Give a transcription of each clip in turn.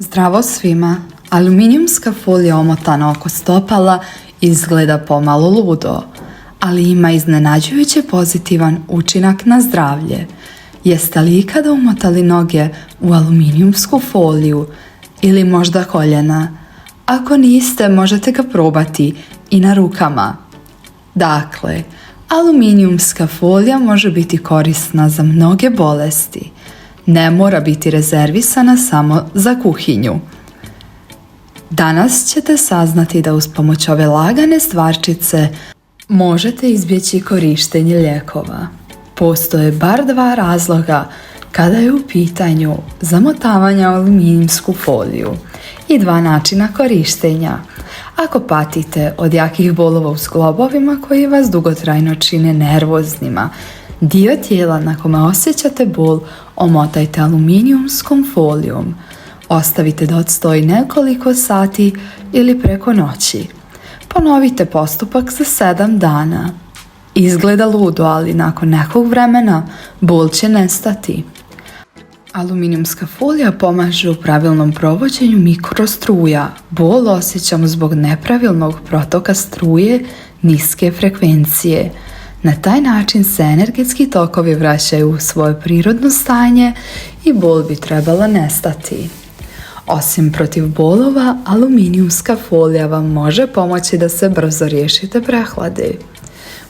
Zdravo svima! Aluminijumska folija omotana oko stopala izgleda pomalo ludo, ali ima iznenađujuće pozitivan učinak na zdravlje. Jeste li ikada umotali noge u aluminijumsku foliju ili možda koljena? Ako niste, možete ga probati i na rukama. Dakle, aluminijumska folija može biti korisna za mnoge bolesti. Ne mora biti rezervisana samo za kuhinju. Danas ćete saznati da uz pomoć ove lagane stvarčice možete izbjeći korištenje lijekova. Postoje bar dva razloga kada je u pitanju zamotavanje u aluminijumsku foliju i dva načina korištenja. Ako patite od jakih bolova u sklobovima koji vas dugotrajno čine nervoznima, dio tijela na kome osjećate bol omotajte aluminijumskom folijom. Ostavite da odstoji nekoliko sati ili preko noći. Ponovite postupak za 7 dana. Izgleda ludo, ali nakon nekog vremena bol će nestati. Aluminijumska folija pomaže u pravilnom provođenju mikrostruja. Bol osjećamo zbog nepravilnog protoka struje niske frekvencije. Na taj način se energetski tokovi vraćaju u svoje prirodno stanje i bol bi trebala nestati. Osim protiv bolova, aluminijumska folija vam može pomoći da se brzo riješite prehlade.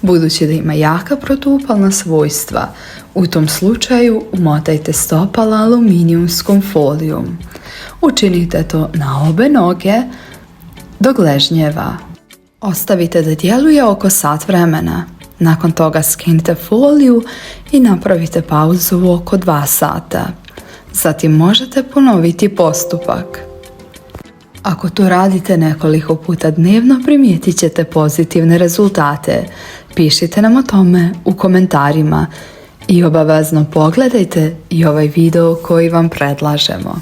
Budući da ima jaka protupalna svojstva, u tom slučaju umotajte stopala aluminijumskom folijom. Učinite to na obe noge do gležnjeva. Ostavite da djeluje oko sat vremena. Nakon toga skinite foliju i napravite pauzu oko 2 sata. Zatim možete ponoviti postupak. Ako to radite nekoliko puta dnevno primijetit ćete pozitivne rezultate. Pišite nam o tome u komentarima i obavezno pogledajte i ovaj video koji vam predlažemo.